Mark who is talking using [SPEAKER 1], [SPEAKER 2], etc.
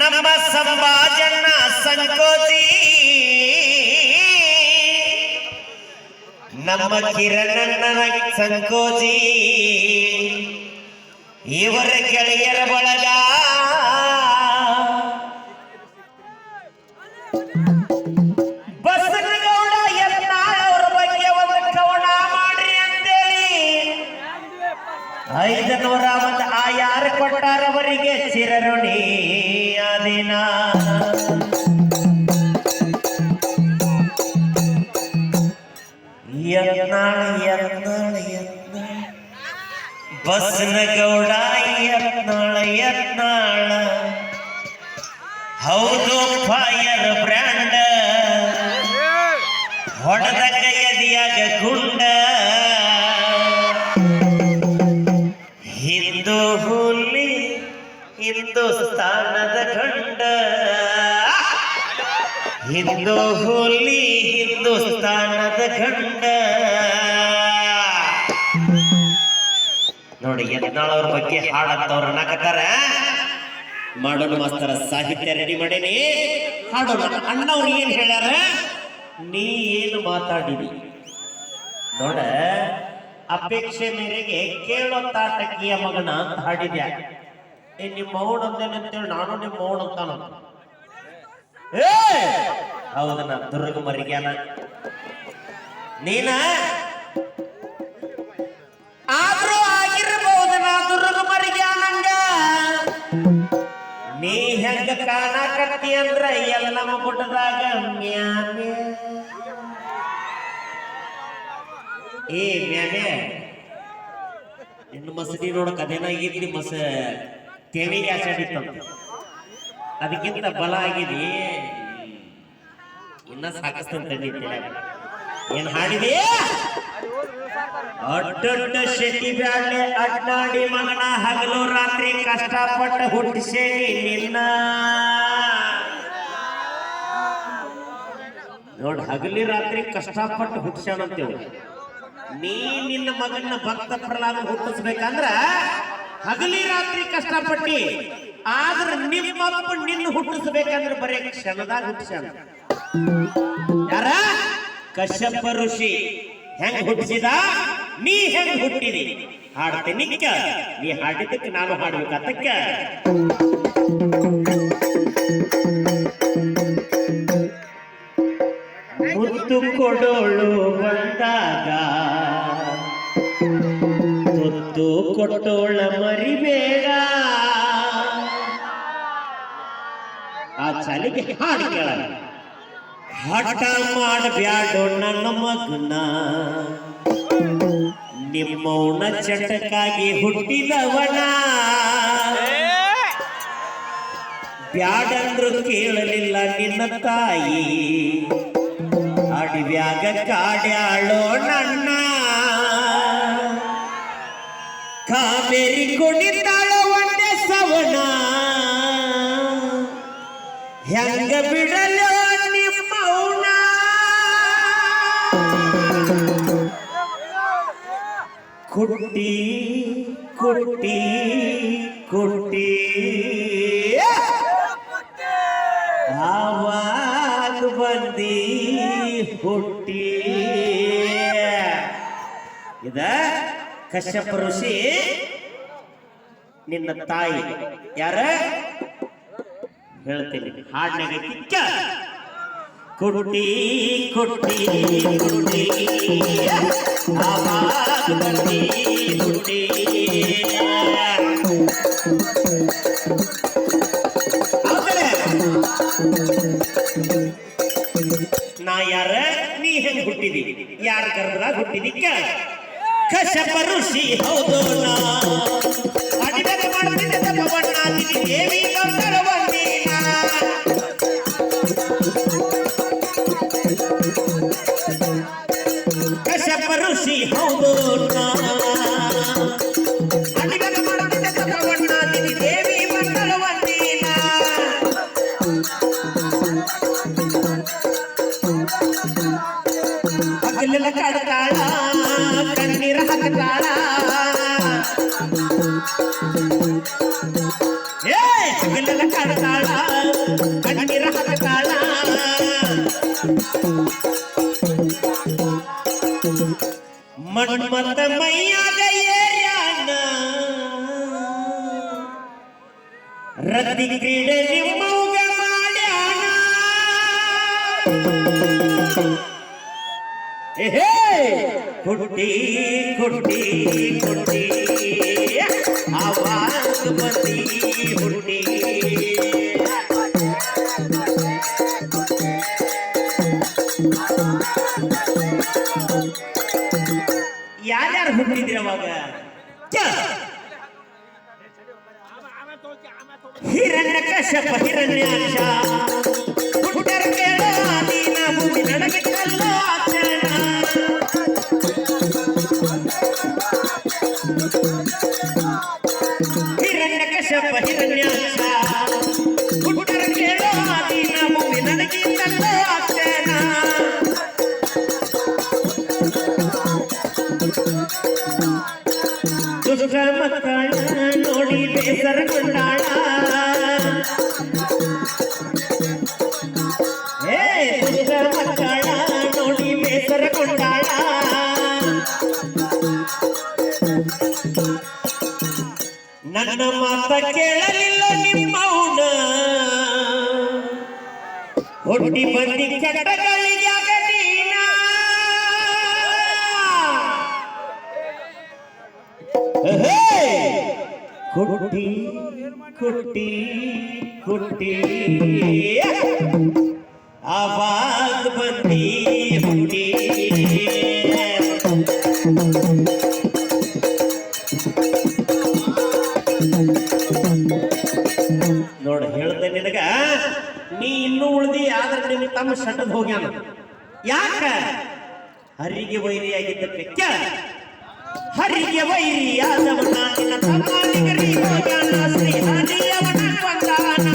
[SPEAKER 1] ನಮ್ಮ ಸಂಭಾಜನ ಸಂಕೋತಿ ನಮ್ಮ ಕಿರಣಣ್ಣನ ಸಂಕೋಚಿ ಇವರ ಗೆಳೆಯರ ಬಳಗ ಬಸನಗೌಡ ಯತ್ನಾಳ್ ಅವ್ರ ಬಗ್ಗೆ ಒಂದು ಕವನ ಮಾಡ್ರಿ ಅಂತೇಳಿ ಐದನೂರ ಒಂದು ಆ ಯಾರು ಕೊಟ್ಟಾರವರಿಗೆ ಚಿರಋಣಿ ಅದಿನ ಯತ್ನಾಳ ಯತ್ನಾಳ ಯತ್ನಾಳ ಬಸನಗೌಡ ಯತ್ನಾಳ ಯತ್ನಾಳ ಹೌದು ಫೈರ್ ಬ್ರ್ಯಾಂಡ್. ಹೊಡೆದ ಕೈಯದಿಯಾಗ ಹಿಂದೂ ಹೋಲಿ ಹಿಂದೂಸ್ತಾನದ ಗಂಡ. ನೋಡಿ, ಎದ್ನಾಳವ್ರ ಬಗ್ಗೆ ಹಾಡಂತವ್ರ ಅನ್ನಕತ್ತಾರ? ಮಾಡೋಣ ಮಾಸ್ತರ, ಸಾಹಿತ್ಯ ರೆಡಿ ಮಾಡೇನಿ. ಹಾಡೋಣ. ಅಣ್ಣವ್ರು ಏನ್ ಹೇಳ್ಯಾರ? ನೀ ಏನು ಮಾತಾಡಿದಿ? ನೋಡ, ಅಪೇಕ್ಷೆ ಮೇರೆಗೆ ಕೇಳೋ ತಾಟಕಿಯ ಮಗನ ಅಂತ ಹಾಡಿದ್ಯಾ? ಏ, ನಿಮ್ಮ ಮೌನ ಅಂತೇಳಿ ನಾನು ನಿಮ್ಮ ಮೌನ ಅಂತಾನ ಏ ಹೌದ, ನಾ ದುರ್ಗ ಮರಿಗ್ಯಾನ. ನೀನ? ಆದ್ರೂ ಆಗಿರ್ಬಹುದು ನಾ ದುರ್ಗ ಮರಿಗ್ಯಾನಂಗ. ನೀ ಹೆಂಗ ಕಾಣಕತ್ತಿ ಅಂದ್ರ ಎಲ್ಲ ಗುಡ್ಡದಾಗ ಮ್ಯಾ ಮ್ಯಾ. ಏ, ಮ್ಯಾಮೆ. ಇನ್ನು ಮಸಡಿ ನೋಡಕ್ ಅದೇನಾಗಿದ್ರಿ ಮಸ ತೆವಿಗೆ ಆಚಾಡಿತ್ತಂತ ಅದಕ್ಕಿಂತ ಬಲ ಆಗಿದೆ. ಇನ್ನ ಸಾಕಸ್ತಂತ ಏನ್ ಹಾಡಿದೆ? ಅಡ್ಡಡ್ಡ ಶೆಟ್ಟಿ ಬ್ಯಾಳೆ ಅಡ್ಡಾಡಿ ಮಗನ ಹಗಲು ರಾತ್ರಿ ಕಷ್ಟಪಟ್ಟ ಹುಟ್ಟಿಸೇನಿ ನಿನ್ನ. ನೋಡ್, ಹಗಲಿ ರಾತ್ರಿ ಕಷ್ಟಪಟ್ಟು ಹುಟ್ಟಿಸ್ಯಾಣಂತೇವು ನೀ ನಿನ್ನ ಮಗನ ಭಕ್ತ ಪ್ರಹ್ಲಾದ ಹುಟ್ಟಿಸ್ಬೇಕಂದ್ರ ಹಗಲಿ ರಾತ್ರಿ ಕಷ್ಟಪಟ್ಟಿ, ಆದ್ರ ನಿಮ್ಮಪ್ಪ ನಿನ್ನ ಹುಟ್ಟಿಸ್ಬೇಕಂದ್ರ ಬರೀ ಕ್ಷಣದಾಗ ಹುಟ್ಟಿಸ್ಯಾನ ಯಾರ? ಕಶ್ಯಪ ಋಷಿ. ಹೆಂಗ್ ಹುಟ್ಟಿಸಿದ? ನೀ ಹೆಂಗ್ ಹುಟ್ಟಿದಿ? ಹಾಡ್ತೀನಿ ನೀ ಹಾಡಿದ್ದಕ್ಕೆ ನಾನು ಹಾಡ್ಬೇಕತ್ತಕ್ಕ ಮುತ್ತು ಕೊಡೋಳು ಬಂದಾಗ ಮುತ್ತು ಕೊಟ್ಟೋಳ ಮರಿಬೇಡ ಆ ಚಲಿಗೆ ಹಾಡು ಕೇಳ ಹಠ ಮಾಡಬ್ಯಾಡೋ ನನ್ನ ಮಗನ. ನಿಮ್ಮವನ ಚಟಕ್ಕಾಗಿ ಹುಟ್ಟಿದವನ. ಬ್ಯಾಡಂದ್ರು ಕೇಳಲಿಲ್ಲ ನಿನ್ನ ತಾಯಿ. ಅಡಿವ್ಯಾಗ ಕಾಡ್ಯಾಳೋ ನನ್ನ. ಕಾವೇರಿ ಕುಣಿತಾಳೋ ಒಂದೇ ಸವನ. ಹೆಂಗ ಕುಟ್ಟಿ ಕುಟ್ಟಿ ಕುಟ್ಟಿ. ಆವಾಗ ಬಂದಿ ಹುಟ್ಟಿ. ಇದ ಕಶ್ಯಪ ಋಷಿ ನಿನ್ನ ತಾಯಿ. ಯಾರ? ಹೇಳ್ತೀನಿ. ಹಾಡ್ನ್ಯಾಗ ಕುಡುಟಿ ಕುಟ್ಟಿ ಕುಟ್ಟಿ. ಕುಟ್ಟಿ ಆವಾಗ ಬಂದಿ ಹುಟ್ಟಿ ಆ ಕಡೆ. ನಾ ಯಾರ ನೀ ಹೆಂಗ್ ಹುಟ್ಟಿದಿ ಯಾರ ಕರೆದ್ರಾಗ ಹುಟ್ಟಿದಿಕ್ಕ ಕಶ್ಯಪ ಋಷಿ ಹೌದು ನಾ ಅಡಿದಾಗ ಮಾಡ್ತಿದ್ದೆ ತಪವನ್ನ ನಿಧಿ ದೇವಿ ಗಂಧರ್ವನ್ನೀನ. ನಿರಹಂಕಾರ ಏ ಹಗಲಲ್ಲ ಕಡತಾಳ ಕಣ್ಣೀರ ಹಗತಾಳ ಮಣ್ಮತ ಮೈಯಾಗ ಏರಿಯಾನ? ರತಿ ಕ್ರೀಡೆ ನಿಮ್ಮೌಗ ಏಹೇ ಕುಟ್ಟಿ ಕುಟ್ಟಿ ಕುಟ್ಟಿ ಆವಾಜ ಬಂದಿ ಹುಟ್ಟಿ ಯಾರ್ಯಾರು ಹುಟ್ಟಿದ್ರಿ ಅವಾಗ ಹಿರಣ್ಯ ಕಶ್ಯಪ ಹಿರಣ್ಯಾಕ್ಷ ಹುಟ್ಟರ ಕೇಳ ನೀನ ಭೂಮಿ ನಡಗಿದ್ದಲ್ಲ ಆಚರಣ ನನ್ನ ಮಾತ ಕೇಳಲಿಲ್ಲ ನಿಮ್ಮವನ ಹುಟ್ಟಿ ಬಂದಿ ಅಗದೀನ. ಕೊಟ್ಟಿ ಕೊಟ್ಟಿ ಕುಟ್ಟಿ. ಹೇಳ್ದೆ ನೀ ಇನ್ನೂ ಉಳಿದಿ, ಆದ್ರೆ ನೀ ತಮ್ಮ ಸಣ್ಣದ ಹೋಗ್ಯಾನ. ಯಾಕ? ಹರಿಗೆ ವೈರಿಯಾಗಿದ್ದಕ್ಕೆ ಕೇಳ ಹರಿಗೆ ವೈರಿಯಾದವನ ನಿನ್ನ ತಮ್ಮನಿಗರಿ ಹೋಗ್ಯಾನ ಶ್ರೀ ಹರಿಯವನ ಕೊಂದಾನ